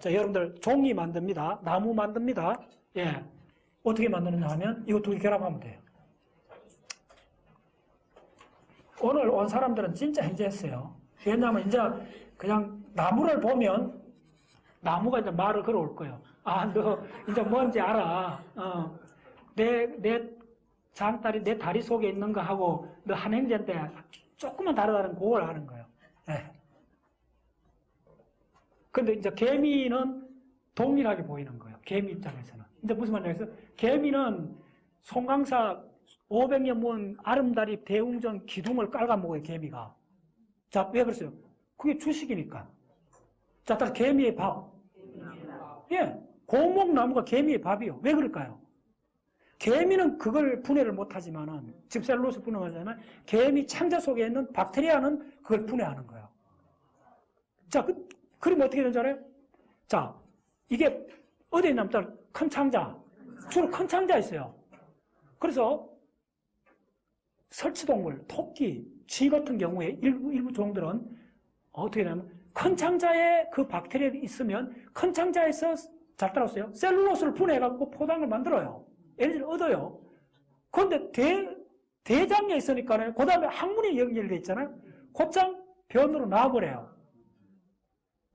자, 여러분들 종이 만듭니다. 나무 만듭니다. 예. 어떻게 만드느냐 하면 이거 두 개 결합하면 돼요. 오늘 온 사람들은 진짜 현재했어요. 왜냐하면 이제 그냥 나무를 보면 나무가 이제 말을 걸어올 거예요. 아, 너 이제 뭔지 알아. 어, 내, 내 장다리, 내 다리 속에 있는 거 하고 너 한 행제인데 조금만 다르다는 그걸 아는 거예요. 예. 근데 이제 개미는 동일하게 보이는 거예요. 개미 입장에서는. 근데 무슨 말이냐면 개미는 송강사 500년 문 아름다리 대웅전 기둥을 깔아먹어요, 개미가. 자, 왜 그랬어요? 그게 주식이니까. 자, 따라서 개미의 밥. 예. 고목나무가 개미의 밥이요. 왜 그럴까요? 개미는 그걸 분해를 못하지만은, 지금 셀룰로스 분해하잖아요. 개미 창자 속에 있는 박테리아는 그걸 분해하는 거예요. 자, 그, 그러면 어떻게 되는 줄 알아요? 자, 이게 어디에 있냐면 큰 창자. 주로 큰 창자 있어요. 그래서 설치동물, 토끼, 쥐 같은 경우에 일부, 일부 종들은 어떻게 되냐면 큰 창자에 그 박테리아가 있으면 큰 창자에서 잘 따라오세요. 셀룰로스를 분해해갖고 포당을 만들어요. 에너지를 얻어요. 그런데 대, 대장에 있으니까 그 다음에 항문이 연결되어 있잖아요. 곧장 변으로 나와버려요.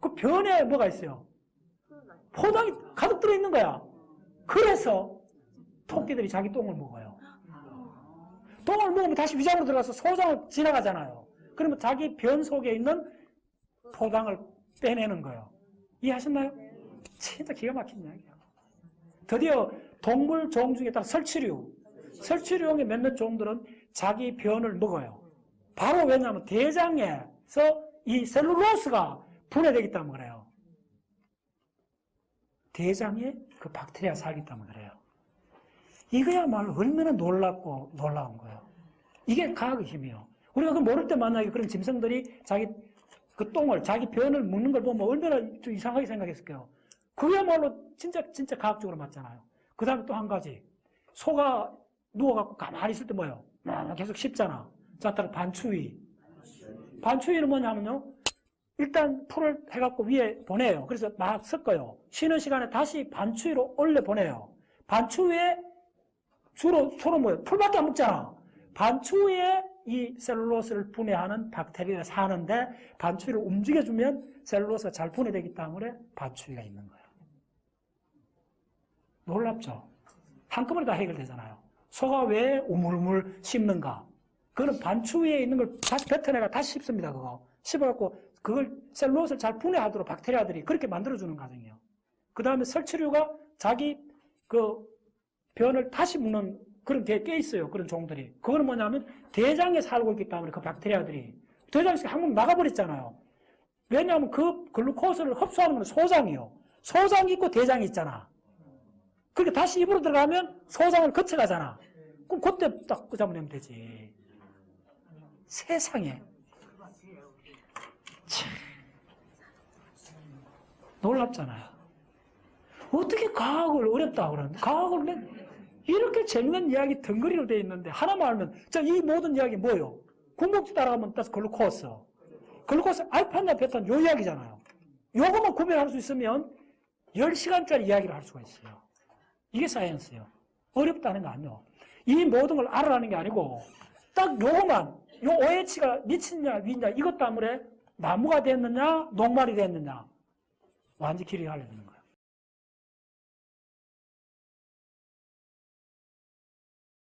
그 변에 뭐가 있어요? 포당이 가득 들어있는 거야. 그래서 토끼들이 자기 똥을 먹어요. 똥을 먹으면 다시 위장으로 들어가서 소장을 지나가잖아요. 그러면 자기 변 속에 있는 포당을 빼내는 거예요. 이해하셨나요? 진짜 기가 막힌 이야기예요. 드디어 동물 종 중에 따라 설치류, 설치류의 몇몇 종들은 자기 변을 먹어요. 바로 왜냐하면 대장에서 이 셀룰로스가 분해되기 때문에 그래요. 대장에 그 박테리아 살기 때문에 그래요. 이거야말로 얼마나 놀랍고 놀라운 거예요. 이게 과학의 힘이요. 우리가 그 모를 때 만나게 그런 짐승들이 자기 그 똥을, 자기 변을 먹는 걸 보면 얼마나 좀 이상하게 생각했을까요? 그야말로 진짜, 진짜 과학적으로 맞잖아요. 그 다음에 또 한 가지. 소가 누워갖고 가만히 있을 때 뭐예요? 막 계속 씹잖아. 자, 따라 반추위. 반추위는 뭐냐면요. 일단 풀을 해갖고 위에 보내요. 그래서 막 섞어요. 쉬는 시간에 다시 반추 위로 올려 보내요. 반추 위에 주로 소로 뭐예요? 풀밖에 안 먹잖아. 반추 위에 이 셀룰로스를 분해하는 박테리아가 사는데 반추 위를 움직여주면 셀룰로스가 잘 분해되기 때문에 반추 위가 있는 거예요. 놀랍죠? 한꺼번에 다 해결되잖아요. 소가 왜 우물우물 씹는가? 그거는 반추 위에 있는 걸 다시 뱉어내가 다시 씹습니다, 그거. 씹어갖고 그걸 셀룰로스를 잘 분해하도록 박테리아들이 그렇게 만들어주는 과정이에요. 그 다음에 설치류가 자기 그 변을 다시 먹는 그런 게 꽤 있어요. 그런 종들이. 그거는 뭐냐면 대장에 살고 있기 때문에 그 박테리아들이 대장에서 한번 나가버렸잖아요. 왜냐하면 그 글루코스를 흡수하는 건 소장이요. 소장이 있고 대장이 있잖아. 그렇게 다시 입으로 들어가면 소장을 거쳐가잖아. 그럼 그때 딱 끄잡아내면 되지. 세상에. 참. 놀랍잖아요. 어떻게 과학을 어렵다 그러는데 과학을 맨 이렇게 재밌는 이야기 덩거리로 되어 있는데 하나만 알면 자 이 모든 이야기 뭐예요? 궁극지 따라가면 따서 글루코스 글루코스 알파나 베타는 요 이야기잖아요 요것만 구별할 수 있으면 10시간짜리 이야기를 할 수가 있어요 이게 사이언스예요 어렵다는 거 아니에요 이 모든 걸 알아라는 게 아니고 딱 요것만 요 OH가 미친냐 위냐 이것 때문에 나무가 됐느냐 녹말이 됐느냐. 완전 길이 갈려지는 거예요